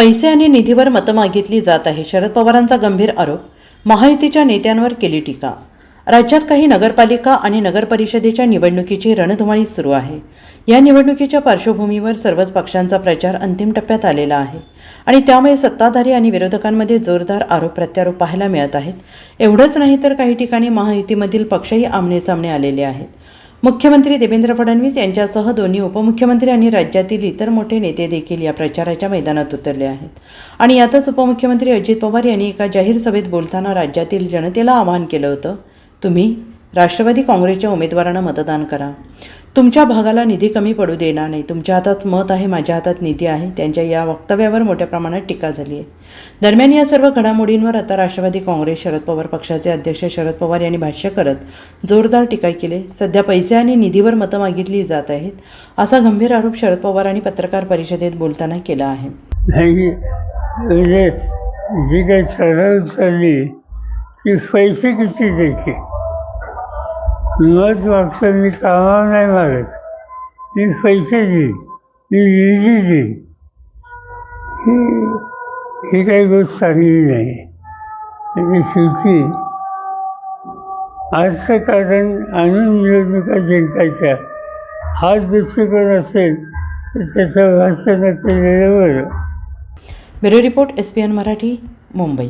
पैसे आणि निधीवर मतं मागितली जात आहे. शरद पवारांचा गंभीर आरोप महायुतीच्या नेत्यांवर केली टीका. राज्यात काही नगरपालिका आणि नगरपरिषदेच्या निवडणुकीची रणधुमाळी सुरू आहे. या निवडणुकीच्या पार्श्वभूमीवर सर्वच पक्षांचा प्रचार अंतिम टप्प्यात आलेला आहे आणि त्यामुळे सत्ताधारी आणि विरोधकांमध्ये जोरदार आरोप प्रत्यारोप पाहायला मिळत आहेत. एवढंच नाही तर काही ठिकाणी महायुतीमधील पक्षही आमनेसामने आलेले आहेत. मुख्यमंत्री देवेंद्र फडणवीस यांच्यासह दोन्ही उपमुख्यमंत्री आणि राज्यातील इतर मोठे नेते देखील या प्रचाराच्या मैदानात उतरले आहेत. आणि यातच उपमुख्यमंत्री अजित पवार यांनी एका जाहीर सभेत बोलताना राज्यातील जनतेला आवाहन केलं होतं तुम्ही राष्ट्रवादी काँग्रेसच्या उमेदवारांना मतदान करा. तुमच्या भागाला निधी कमी पडू देणार नाही. तुमच्या हातात मत आहे माझ्या हातात निधी आहे. त्यांच्या या वक्तव्यावर मोठ्या प्रमाणात टीका झाली आहे. दरम्यान या सर्व घडामोडींवर आता राष्ट्रवादी काँग्रेस शरद पवार पक्षाचे अध्यक्ष शरद पवार यांनी भाष्य करत जोरदार टीका केली सध्या पैसे आणि निधीवर मतं मागितली जात आहेत असा गंभीर आरोप शरद पवारांनी पत्रकार परिषदेत बोलताना केला आहे. म्हणजे जी काही चालली ती पैसे किती द्यायचे मत मागतं मी कामावर नाही मागत मी पैसे देईन मी निधी देईन ही ही काही गोष्ट चांगली नाही. आणि शेवटी आजचं कारण आणून निवडणुका जिंकायच्या. हाच दृष्टिकोन असेल तर त्याचं भाषण केलेलं बरं. Bureau report S P N Marathi Mumbai.